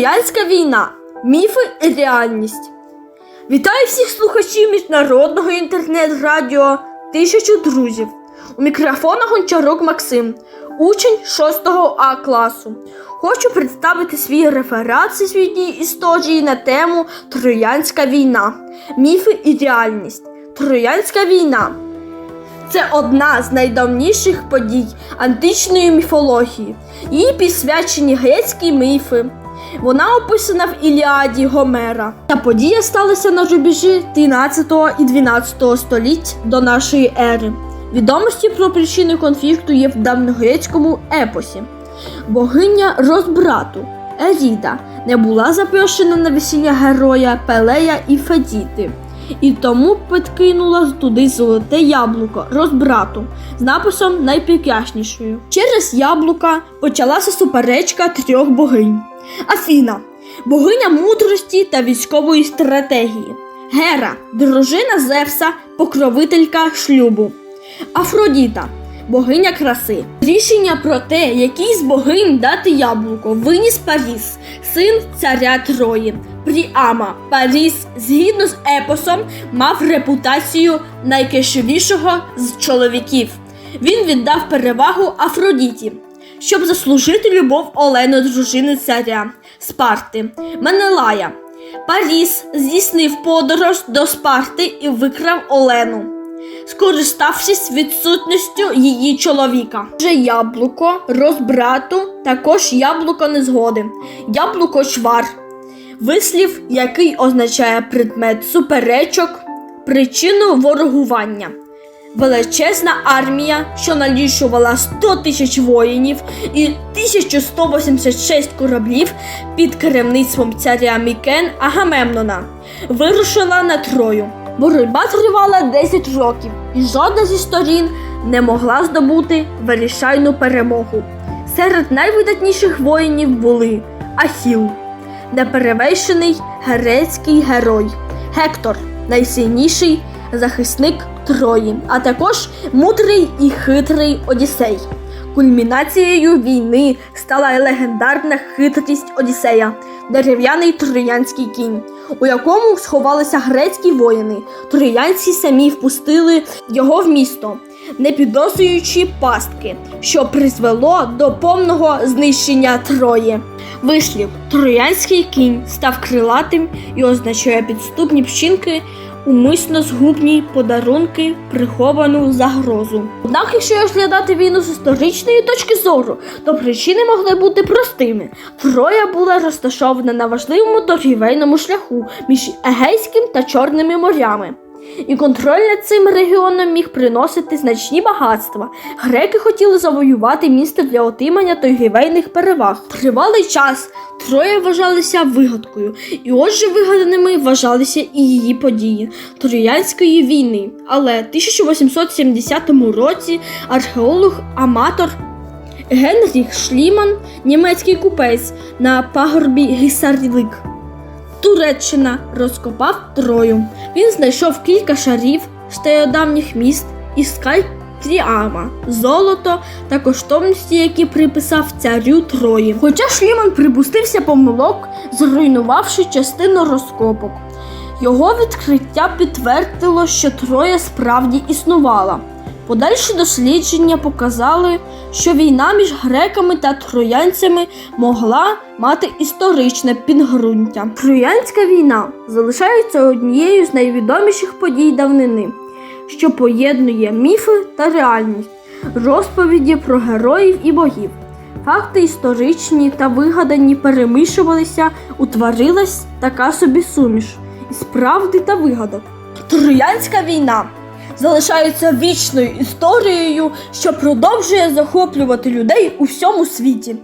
Троянська війна. Міфи і реальність. Вітаю всіх слухачів міжнародного інтернет-радіо Тисячу друзів. У мікрофона Гончарук Максим, учень 6 А класу. Хочу представити свій реферат всесвітньої історії на тему Троянська війна. Міфи і реальність. Троянська війна. Це одна з найдавніших подій античної міфології. Їй присвячені грецькі міфи. Вона описана в Іліаді Гомера. Та подія сталася на рубежі 13 і 12 століть до нашої ери. Відомості про причини конфлікту є в давньогрецькому епосі. Богиня розбрату Еріда не була запрошена на весілля героя Пелея і Федіти. І тому підкинула туди золоте яблуко розбрату з написом найпрекраснішою. Через яблука почалася суперечка трьох богинь. Афіна богиня мудрості та військової стратегії. Гера дружина Зевса, покровителька шлюбу. Афродіта богиня краси. Рішення про те, якій з богинь дати яблуко, виніс Паріс, син царя Трої. Пріама Паріс, згідно з епосом, мав репутацію найкишовішого з чоловіків. Він віддав перевагу Афродіті, щоб заслужити любов Олени, дружини царя Спарти, Менелая. Паріс здійснив подорож до Спарти і викрав Олену скориставшись відсутністю її чоловіка. Вже яблуко розбрату, також яблуко незгоди, яблуко чвар, вислів, який означає предмет суперечок, причину ворогування. Величезна армія, що налічувала 100 тисяч воїнів і 1186 кораблів під керівництвом царя Мікен Агамемнона, вирушила на Трою. Боротьба тривала 10 років, і жодна зі сторін не могла здобути вирішальну перемогу. Серед найвидатніших воїнів були Ахіл, неперевершений грецький герой, Гектор, найсильніший захисник Трої, а також мудрий і хитрий Одіссей. Кульмінацією війни стала легендарна хитрість Одіссея, дерев'яний троянський кінь, у якому сховалися грецькі воїни. Троянці самі впустили його в місто, не підозрюючи пастки, що призвело до повного знищення Трої. Вислів Троянський кінь став крилатим і означає підступні вчинки умисно згубні подарунки, приховану загрозу. Однак, якщо розглядати війну з історичної точки зору, то причини могли бути простими. Троя була розташована на важливому торгівельному шляху між Егейським та Чорними морями. І контроль над цим регіоном міг приносити значні багатства. Греки хотіли завоювати місто для отримання торгівельних переваг. Тривалий час Троя вважалися вигадкою, і отже вигаданими вважалися і її події Троянської війни. Але в 1870 році археолог-аматор Генріх Шліман, німецький купець на пагорбі Гісарлик. Туреччина розкопав Трою. Він знайшов кілька шарів стародавніх міст і скальп Тріама, золото та коштовності, які приписав царю Трої. Хоча Шліман припустився помилок, зруйнувавши частину розкопок. Його відкриття підтвердило, що Троя справді існувала. Подальші дослідження показали, що війна між греками та троянцями могла мати історичне підґрунтя. Троянська війна залишається однією з найвідоміших подій давнини, що поєднує міфи та реальність, розповіді про героїв і богів. Факти історичні та вигадані перемішувалися, утворилась така собі суміш із правди та вигадок. Троянська війна залишається вічною історією, що продовжує захоплювати людей у всьому світі.